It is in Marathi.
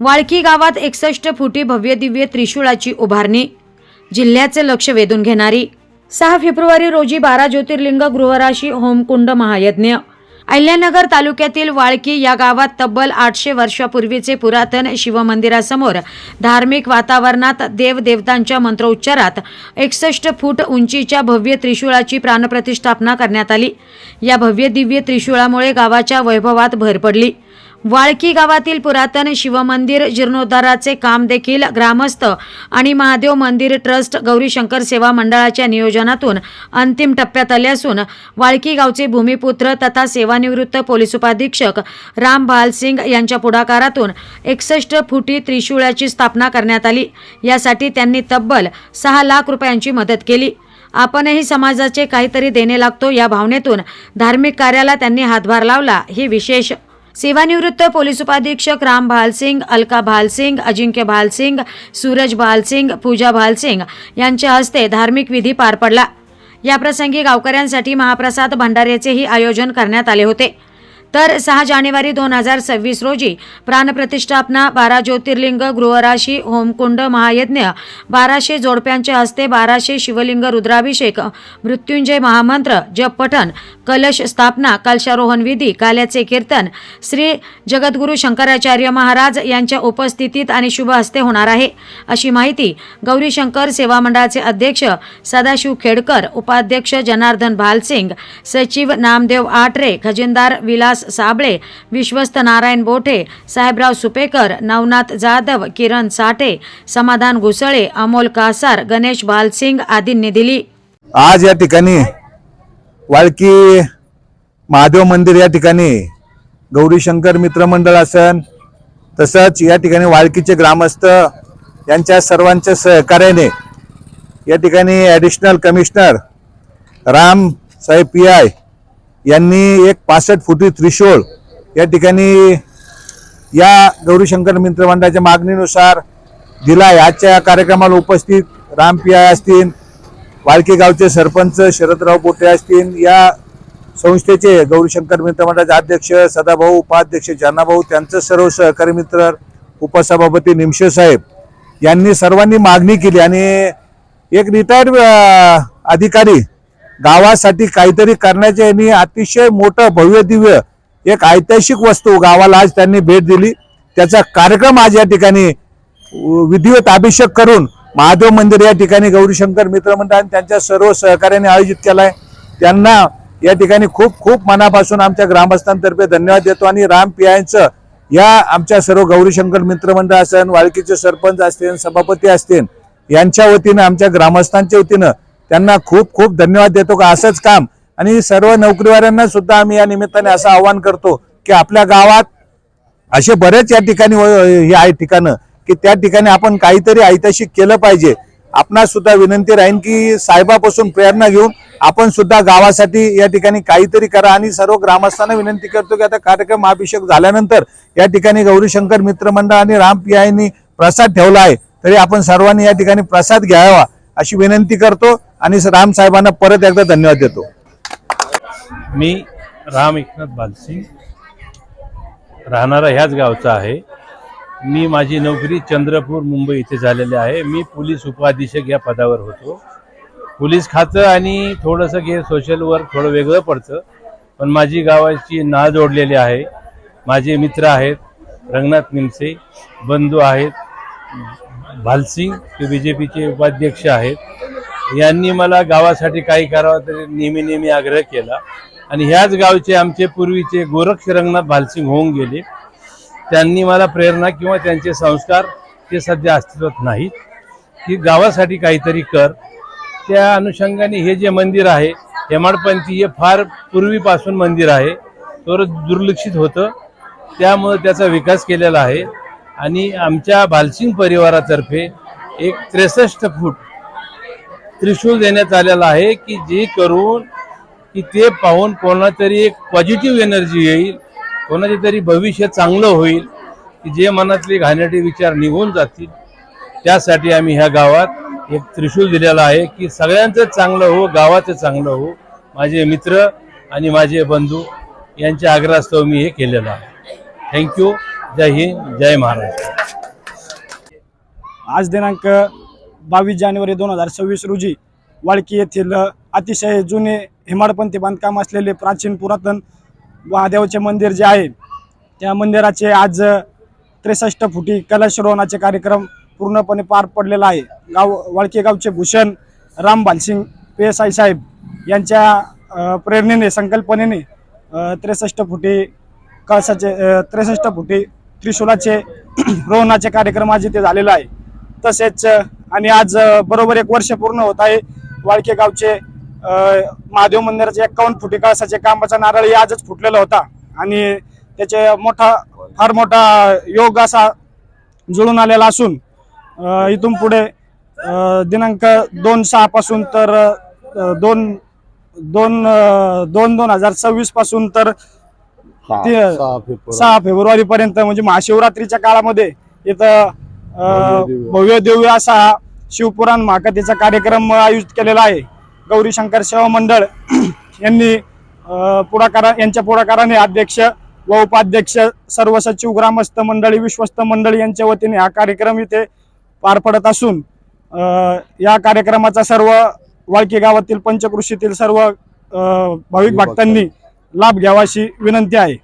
वाळकी गावात एकसष्ट फुटी भव्य दिव्य त्रिशूळाची उभारणी. जिल्ह्याचे लक्ष वेधून घेणारी. सहा फेब्रुवारी रोजी बारा ज्योतिर्लिंग गृहराशी होमकुंड महायज्ञ. अहिल्यानगर तालुक्यातील वाळकी या गावात तब्बल आठशे वर्षापूर्वीचे पुरातन शिवमंदिरासमोर धार्मिक वातावरणात देवदेवतांच्या मंत्रोच्चारात एकसष्ट फूट उंचीच्या भव्य त्रिशूळाची प्राणप्रतिष्ठापना करण्यात आली. या भव्य दिव्य त्रिशूळामुळे गावाच्या वैभवात भर पडली. वाळकी गावातील पुरातन शिवमंदिर जीर्णोद्धाराचे काम देखील ग्रामस्थ आणि महादेव मंदिर ट्रस्ट गौरीशंकर सेवा मंडळाच्या नियोजनातून अंतिम टप्प्यात आले असून वाळकी गावचे भूमिपुत्र तथा सेवानिवृत्त पोलीस उपाधीक्षक राम भालसिंग यांच्या पुढाकारातून एकसष्ट फुटी त्रिशूळाची स्थापना करण्यात आली. यासाठी त्यांनी तब्बल सहा लाख रुपयांची मदत केली. आपणही समाजाचे काहीतरी देणे लागतो या भावनेतून धार्मिक कार्याला त्यांनी हातभार लावला. हे विशेष सेवानिवृत्त पोलीस उपाधीक्षक राम भालसिंग अलका भालसिंग अजिंक्य भालसिंग सूरज भालसिंग पूजा भालसिंग यांच्या हस्ते धार्मिक विधी पार पडला. याप्रसंगी गावकऱ्यांसाठी महाप्रसाद भंडाऱ्याचेही आयोजन करण्यात आले होते. तर सहा जानेवारी दोन हजार सव्वीस रोजी प्राणप्रतिष्ठापना बारा ज्योतिर्लिंग गृहराशी होमकुंड महायज्ञ बाराशे जोडप्यांच्या हस्ते बाराशे शिवलिंग रुद्राभिषेक मृत्युंजय महामंत्र जप पठण कलश स्थापना कलशारोहण विधी काल्याचे कीर्तन श्री जगद्गुरू शंकराचार्य महाराज यांच्या उपस्थितीत आणि शुभ हस्ते होणार आहे. अशी माहिती गौरीशंकर सेवा मंडळाचे अध्यक्ष सदाशिव खेडकर उपाध्यक्ष जनार्दन भालसिंग सचिव नामदेव आटरे खजिनदार विलास साबळे विश्वस्त नारायण बोठे साहेबराव सुपेकर नवनाथ जाधव किरण साठे समाधान घुसळे अमोल कासार गणेश भालसिंग आदींनी दिली. आज या ठिकाणी वाळकी महादेव मंदिर या ठिकाणी गौरीशंकर मित्रमंडळ असन तसंच या ठिकाणी वाळकीचे ग्रामस्थ यांच्या सर्वांच्या सहकार्याने या ठिकाणी ॲडिशनल कमिशनर राम साहेब पी आय यांनी एक पासष्ट फुटी त्रिशूळ या ठिकाणी या गौरीशंकर मित्रमंडळाच्या मागणीनुसार दिलाय आजच्या कार्यक्रमाला उपस्थित रामपिया असतील वाळकी गावचे सरपंच शरदराव पोटे असतील या संस्थेचे गौरीशंकर मित्र मंडळाचे अध्यक्ष सदाभाऊ उपाध्यक्ष जानाभाऊ त्यांचं सर्व सहकारी मित्र उपसभापती निमशे साहेब यांनी सर्वांनी मागणी केली आणि एक रिटायर्ड अधिकारी गावासाठी काहीतरी करण्याचे यांनी अतिशय मोठं भव्य दिव्य एक ऐतिहासिक वस्तू गावाला आज त्यांनी भेट दिली. त्याचा कार्यक्रम आज या ठिकाणी विधिवत अभिषेक करून महादेव मंदिर या ठिकाणी गौरीशंकर मित्रमंडळ आणि त्यांच्या सर्व सहकार्याने आयोजित केलाय. त्यांना या ठिकाणी खूप खूप मनापासून आमच्या ग्रामस्थांतर्फे धन्यवाद देतो आणि राम पियांचं या आमच्या सर्व गौरीशंकर मित्रमंडळ असेल वाळकीचे सरपंच असतील सभापती असतील यांच्या वतीनं आमच्या ग्रामस्थांच्या वतीनं त्यांना खूप खूप धन्यवाद देतो का? असंच काम. आणि सर्व नोकरीवाऱ्यांना सुद्धा आम्ही या निमित्ताने असं आवाहन करतो की आपल्या गावात असे बरेच या ठिकाणी हो- हे आहे ठिकाणं की त्या ठिकाणी आपण काहीतरी ऐतिहासिक केलं पाहिजे. आपणास सुद्धा विनंती राहीन की साहेबापासून प्रेरणा घेऊन आपण सुद्धा गावासाठी या ठिकाणी काहीतरी करा. आणि सर्व ग्रामस्थांना विनंती करतो की आता कार्यक्रम अभिषेक झाल्यानंतर या ठिकाणी गौरीशंकर मित्रमंडळ आणि रामपियानी प्रसाद ठेवला आहे. तरी आपण सर्वांनी या ठिकाणी प्रसाद घ्यावा अशी विनंती करतो. आणि राम साहेबांना परत एकदा धन्यवाद देतो. मी राम एकनाथ बालसिंग. राहणारा ह्याच गावचा आहे. मी माझी नोकरी चंद्रपूर मुंबई इथे झालेली आहे. मी पोलीस उपाधीक्षक या पदावर होतो. पोलीस खातं आणि थोडंसं घे सोशल वर्क थोडं वेगळं पडतं. पण माझी गावाची नाळ जोडलेली आहे. माझे मित्र आहेत. रंगनाथ निमसे बंधू आहेत. भालसिंग ते बी जे पीचे उपाध्यक्ष आहेत. यांनी मला गावासाठी काही करावं तरी नेहमी नेहमी आग्रह केला. आणि ह्याच गावचे आमचे पूर्वीचे गोरक्ष रंगनाथ भालसिंग होऊन गेले. त्यांनी मला प्रेरणा किंवा त्यांचे संस्कार ते सध्या अस्तित्वात नाहीत. की गावासाठी काहीतरी कर. त्या अनुषंगाने हे जे मंदिर आहे हेमाडपंथी हे फार पूर्वीपासून मंदिर आहे. तर दुर्लक्षित होतं. त्यामुळं त्याचा विकास केलेला आहे. आणि आमच्या भालसिंग परिवारातर्फे एक त्रेसष्ट फूट त्रिशूल देण्यात आलेला आहे की जे करून की ते पाहून कोणातरी एक पॉझिटिव्ह एनर्जी येईल कोणाचे तरी भविष्य चांगलं होईल की जे मनातले घाणेटे विचार निघून जातील. त्यासाठी आम्ही ह्या गावात एक त्रिशूल दिलेला आहे की सगळ्यांचं चांगलं हो गावाचं चांगलं हो. माझे मित्र आणि माझे बंधू यांच्या आग्रहास्तव मी हे केलेलं आहे. Thank you Jai Hind Jai Maharashtra. आज दिनांक बावीस जानेवारी दोन हजार सव्वीस रोजी वाळकी येथील अतिशय जुने हिमाडपंथी बांधकाम असलेले प्राचीन पुरातन महादेवाचे मंदिर जे आहे त्या मंदिराचे आज त्रेसष्ट फुटी कलशरोहणाचे कार्यक्रम पूर्णपणे पार पडलेला आहे. गाव वाळकी गावचे Bhushan Ram Bhalsingh P S I साहेब यांच्या प्रेरणेने संकल्पनेने त्रेसष्ट फुटी कळसाचे त्रेसष्ट फुटी त्रिशूलाचे रोहणाचे कार्यक्रम आज इथे झालेला आहे. तसेच आणि आज बरोबर एक वर्ष पूर्ण होत आहे. वाळके गावचे महादेव मंदिराचे एकावन्न फुटी कळसाचे कामाचा नारळही आजच फुटलेला होता. आणि त्याचे मोठा फार मोठा योग असा जुळून आलेला असून इथून पुढे दिनांक दोन सहा पासून तर दोन दोन दोन दोन हजार सव्वीसपासून तर सहा फेब्रुवारी. पर्यंत म्हणजे महाशिवरात्रीच्या काळामध्ये इथं भव्य दिव्य असा शिवपुराण महाकथेचा कार्यक्रम आयोजित केलेला आहे. गौरी शंकर सेवा मंडळ यांनी पुढाकारा यांच्या पुढाकाराने अध्यक्ष व उपाध्यक्ष सर्व सचिव ग्रामस्थ मंडळी विश्वस्त मंडळी यांच्या वतीने हा कार्यक्रम इथे पार पडत असून या कार्यक्रमाचा सर्व वाळकी गावातील पंचकृषीतील सर्व भाविक भक्तांनी लाभ घ्यावा अशी विनंती आहे.